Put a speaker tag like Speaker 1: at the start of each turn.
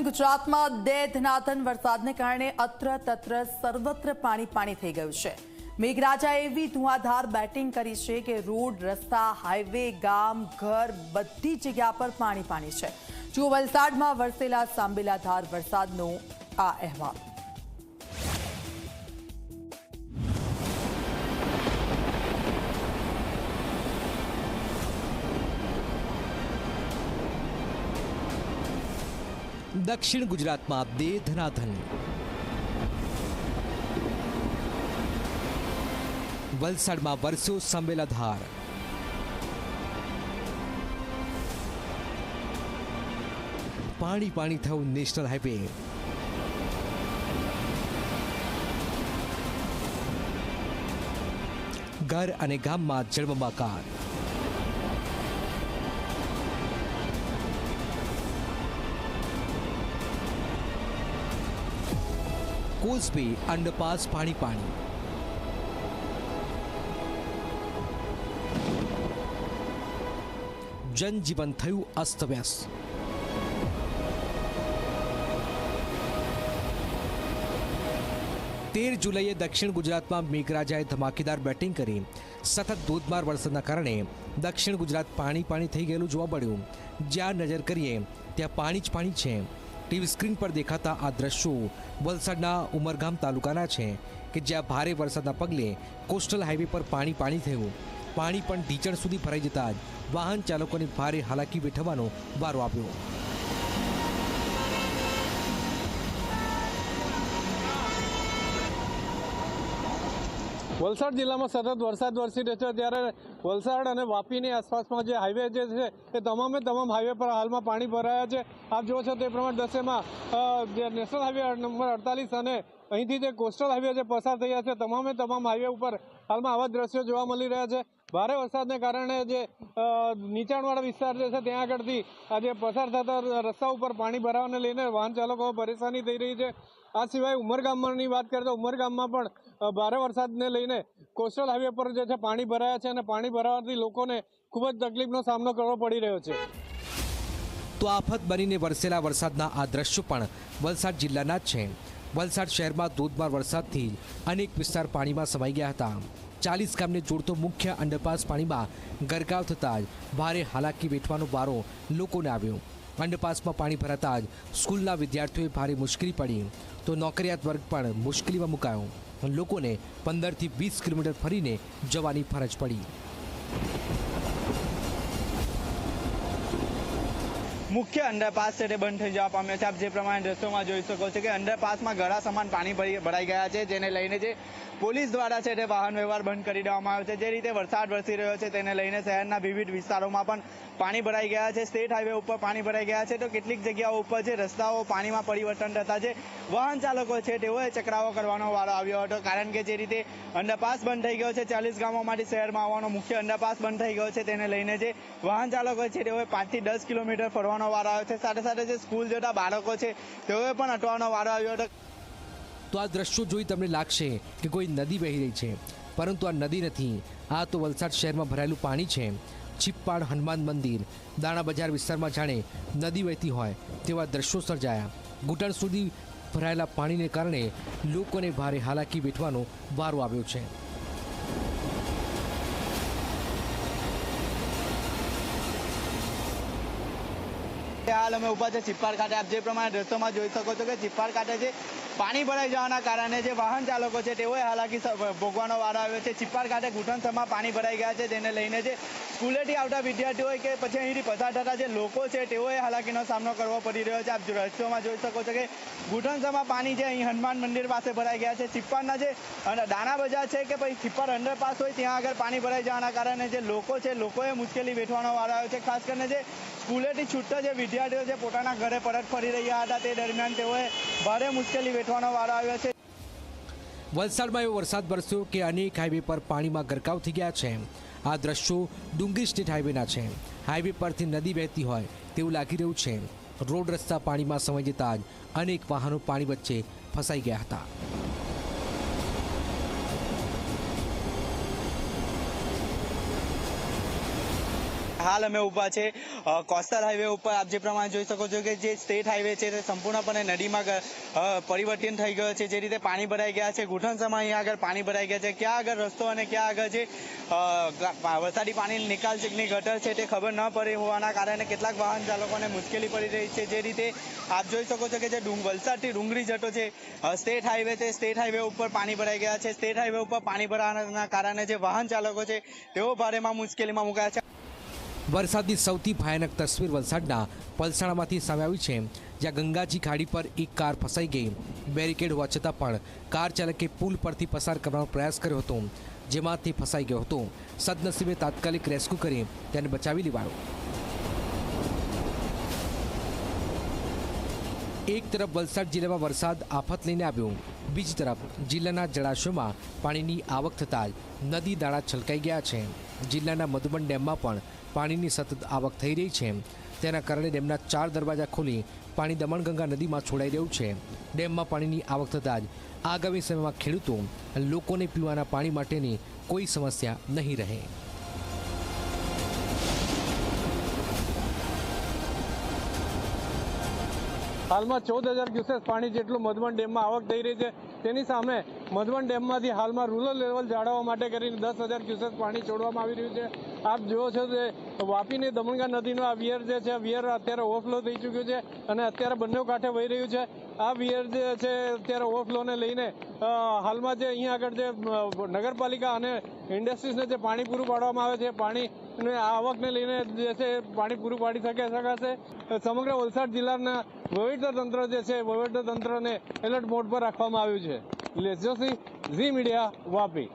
Speaker 1: દક્ષિણ ગુજરાતમાં દે ધનાધન વરસાદને કારણે અત્ર તત્ર સર્વત્ર પાણી પાણી થઈ ગયું છે. મેઘરાજાએ એવી ધુઆધાર બેટિંગ કરી છે કે રોડ, રસ્તા, હાઈવે, ગામ, ઘર બધી જગ્યા પર પાણી પાણી છે. જુઓ વલસાડમાં વરસેલા સાંબેલાધાર વરસાદનો આ અહેવાલ.
Speaker 2: દક્ષિણ ગુજરાતમાં દે ધનાધન. વલસાડમાં વરસ્યો સંવેલાધાર. પાણી પાણી થયું નેશનલ હાઈવે. ઘર અને ગામમાં જળબંબાકાર. કોઝવે અંડરપાસ પાણી પાણી. જનજીવન થયું અસ્તવ્યસ્ત. તેર જુલાઈએ દક્ષિણ ગુજરાતમાં મેઘરાજાએ ધમાકેદાર બેટિંગ કરી. સતત ધોધમાર વરસાદના કારણે દક્ષિણ ગુજરાત પાણી પાણી થઈ ગયેલું જોવા મળ્યું. જ્યાં નજર કરીએ, ત્યાં પાણી જ પાણી છે. ટીવી સ્ક્રીન પર દેખાતા આ દ્રશ્યો વલસાડના ઉમરગામ તાલુકાના છે કે જ્યાં ભારે વરસાદના પગલે કોસ્ટલ હાઈવે પર પાણી પાણી થયું. પાણી પણ ઢીચણ સુધી ભરાઈ જતા જ વાહન ચાલકોને ભારે હાલાકી વેઠવાનો વારો આવ્યો.
Speaker 3: વલસાડ જિલ્લામાં સતત વરસાદ વરસી રહ્યો છે. ત્યારે વલસાડ અને વાપીની આસપાસમાં જે હાઈવે જે છે, એ તમામે તમામ હાઈવે પર હાલમાં પાણી ભરાયા છે. આપ જુઓ છો તે પ્રમાણે દસેમાં જે નેશનલ હાઈવે નંબર અડતાલીસ અને અહીંથી જે કોસ્ટલ હાઈવે જે પસાર થયા છે, તમામે તમામ હાઈવે ઉપર હાલમાં આવા દ્રશ્યો જોવા મળી રહ્યા છે. ભારે વરસાદને કારણે જે નીચાણવાળા વિસ્તાર જે છે, ત્યાં આગળથી આજે પસાર થતા રસ્તા ઉપર પાણી ભરાવાને લઈને વાહન ચાલકો પરેશાની થઈ રહી છે. આ સિવાય ઉમરગામની વાત કરીએ તો ઉમરગામમાં પણ ભારે વરસાદને લઈને કોસ્ટલ હાઈવે પર જે છે પાણી ભરાયા છે અને પાણી ભરાવાથી લોકોને ખૂબ જ તકલીફનો સામનો કરવો પડી રહ્યો છે.
Speaker 2: તો આફત બનીને વરસેલા વરસાદના આ દ્રશ્યો પણ વલસાડ જિલ્લાના જ છે. વલસાડ શહેરમાં ધોધમાર વરસાદથી અનેક વિસ્તાર પાણીમાં સમાઈ ગયા હતા. ચાલીસ ગામને જોડતો મુખ્ય અંડરપાસ પાણીમાં ગરકાવ થતાં જ ભારે હાલાકી વેઠવાનો વારો લોકોને આવ્યો. અંડરપાસમાં પાણી ભરાતા જ સ્કૂલના વિદ્યાર્થીઓએ ભારે મુશ્કેલી પડી. તો નોકરિયાત વર્ગ પણ મુશ્કેલીમાં મુકાયો. લોકોને પંદરથી વીસ કિલોમીટર ફરીને જવાની ફરજ પડી.
Speaker 4: મુખ્ય અંડરપાસ છે તે બંધ થઈ જવા પામ્યો છે. આપ જે પ્રમાણે દ્રશ્યોમાં જોઈ શકો છો કે અંડરપાસમાં ગળા સમાન પાણી ભરી- ભરાઈ ગયા છે, જેને લઈને જે પોલીસ દ્વારા છે તે વાહન વ્યવહાર બંધ કરી દેવામાં આવ્યો છે. જે રીતે વરસાદ વરસી રહ્યો છે, તેને લઈને શહેરના વિવિધ વિસ્તારોમાં પણ પાણી ભરાઈ ગયા છે. સ્ટેટ હાઈવે ઉપર પાણી ભરાઈ ગયા છે તો કેટલીક જગ્યાઓ ઉપર છે રસ્તાઓ પાણીમાં પરિવર્તન થતા છે વાહન ચાલકો છે તેઓએ ચકરાવો કરવાનો વારો આવ્યો હતો. કારણ કે જે રીતે અંડરપાસ બંધ થઈ ગયો છે, ચાલીસ ગામોમાંથી શહેરમાં આવવાનો મુખ્ય અંડરપાસ બંધ થઈ ગયો છે. તેને લઈને જે વાહન ચાલકો છે તેઓએ પાંચથી દસ કિલોમીટર ફરવાનો વારો આવ્યો છે. સાથે સાથે જે સ્કૂલ જતા બાળકો છે, તેઓએ પણ અટવાનો વારો આવ્યો હતો.
Speaker 2: તો આ દ્રશ્યો જોઈ તમને લાગશે કે કોઈ નદી વહી રહી છે. પરંતુ આ નદી નથી. આ તો વલસાડ શહેરમાં ભરાયેલું પાણી છે. છીપ્પાડ હનુમાન મંદિર, દાણા બજાર વિસ્તારમાં જાણે નદી વહેતી હોય તેવા દ્રશ્યો સર્જાયા. ઘૂંટણ સુધી ભરાયેલા પાણીને કારણે લોકોને ભારે હાલાકી વેઠવાનો વારો આવ્યો છે.
Speaker 4: હાલ અમે ઊભા છે સિપાર ખાતે. આપ જે પ્રમાણે દ્રશ્યોમાં જોઈ શકો છો કે સિપાર ખાતે છે પાણી ભરાઈ જવાના કારણે જે વાહન ચાલકો છે તેઓએ હાલાકી ભોગવાનો વારો આવ્યો છે. ચિપ્પાડ ખાતે ઘૂંટણસમાં પાણી ભરાઈ ગયા છે. તેને લઈને જે સ્કૂલેથી આવતા વિદ્યાર્થીઓ કે પછી અહીંથી પસાર થતા જે લોકો છે તેઓએ હાલાકીનો સામનો કરવો પડી રહ્યો છે. આપ રસ્તોમાં જોઈ શકો છો કે ઘૂંટણસમાં પાણી છે અહીં હનુમાન મંદિર પાસે ભરાઈ ગયા છે. ચિપ્પાડના જે દાણા બજાર છે કે પછી ચિપ્પાડ અંડરપાસ હોય ત્યાં આગળ પાણી ભરાઈ જવાના કારણે જે લોકો છે લોકોએ મુશ્કેલી વેઠવાનો વારો આવ્યો છે. ખાસ કરીને જે સ્કૂલેથી છૂટતા જે વિદ્યાર્થીઓ છે પોતાના ઘરે પરત ફરી રહ્યા હતા તે દરમિયાન તેઓએ ભારે મુશ્કેલી વેઠવાનો વારો આવ્યો છે.
Speaker 2: વલસાડમાં એવો વરસાદ વરસ્યો કે અનેક હાઈવે પર પાણીમાં ગરકાવ થઈ ગયા છે. આ દ્રશ્યો ડુંગરી સ્ટેટ હાઈવેના છે. હાઈવે પરથી નદી વહેતી હોય તેવું લાગી રહ્યું છે. રોડ રસ્તા પાણીમાં સમય જતા જ અનેક વાહનો પાણી વચ્ચે ફસાઈ ગયા હતા.
Speaker 4: હાલ અમે ઊભા છે. કોસ્ટલ હાઈવે ઉપર આપ જે પ્રમાણે જોઈ શકો છો કે જે સ્ટેટ હાઈવે છે તે સંપૂર્ણપણે નદીમાં પરિવર્તન થઈ ગયો છે. જે રીતે પાણી ભરાઈ ગયા છે ઘૂંટણસમાં અહીંયા આગળ પાણી ભરાઈ ગયા છે. ક્યાં આગળ રસ્તો અને ક્યાં આગળ જે વરસાદી પાણી નિકાલ ચેકની ગટર છે તે ખબર ન પડી હોવાના કારણે કેટલાક વાહન ચાલકોને મુશ્કેલી પડી રહી છે. જે રીતે આપ જોઈ શકો છો કે જે વલસાડથી ડુંગળી જતો છે સ્ટેટ હાઈવે છે, સ્ટેટ હાઈવે ઉપર પાણી ભરાઈ ગયા છે. સ્ટેટ હાઈવે ઉપર પાણી ભરાવાના કારણે જે વાહન ચાલકો છે તેઓ ભારેમાં મુશ્કેલીમાં મુકાયા છે.
Speaker 2: વરસાદની સૌથી ભયાનક તસવીર વલસાડના પલસાણામાંથી સામે આવી છે, જ્યાં ગંગાજી ખાડી પર એક કાર ફસાઈ ગઈ. બેરિકેડ હોવા છતાં પણ કાર ચાલકે પુલ પરથી પસાર કરવાનો પ્રયાસ કર્યો હતો, જેમાં તે ફસાઈ ગયો હતો. સદનસીબે તાત્કાલિક રેસ્ક્યુ કરી તેને બચાવી લેવાયો. એક તરફ વલસાડ જિલ્લામાં વરસાદ આફત લઈને આવ્યો બીજી તરફ જિલ્લાના જળાશયોમાં પાણીની આવક થતાં જ નદી દાળા છલકાઈ ગયા છે. જિલ્લાના મધુબન ડેમમાં પણ પાણીની સતત આવક થઈ રહી છે. તેના કારણે ડેમના ચાર દરવાજા ખોલી પાણી દમણગંગા નદીમાં છોડાઈ રહ્યું છે. ડેમમાં પાણીની આવક થતાં જ આગામી સમયમાં ખેડૂતો લોકોને પીવાના પાણી માટેની કોઈ સમસ્યા નહીં રહે.
Speaker 3: હાલમાં ચૌદ હજાર ક્યુસેસ પાણી જેટલું મધુબન ડેમમાં આવક થઈ રહી છે. તેની સામે મધુબન ડેમમાંથી હાલમાં રૂરલ લેવલ જાળવવા માટે કરીને દસ હજાર ક્યુસેસ પાણી છોડવામાં આવી રહ્યું છે. આપ જુઓ છો કે વાપીની દમણગા નદીનું આ વિયર જે છે વિયર અત્યારે ઓવરફ્લો થઈ ચૂક્યું છે અને અત્યારે બંને કાંઠે વહી રહ્યું છે. આ વિયર જે છે, અત્યારે ઓવરફ્લોને લઈને હાલમાં જે અહીંયા આગળ જે નગરપાલિકા અને ઇન્ડસ્ટ્રીઝને જે પાણી પૂરું પાડવામાં આવે છે પાણી અને આવકને લઈને જે છે પાણી પૂરું પાડી શકે શકાશે. સમગ્ર વલસાડ જિલ્લાના તંત્ર જે છે તંત્રને એલર્ટ મોડ પર રાખવામાં આવ્યું છે. લેસ જોશી ઝી મીડિયા, વાપી.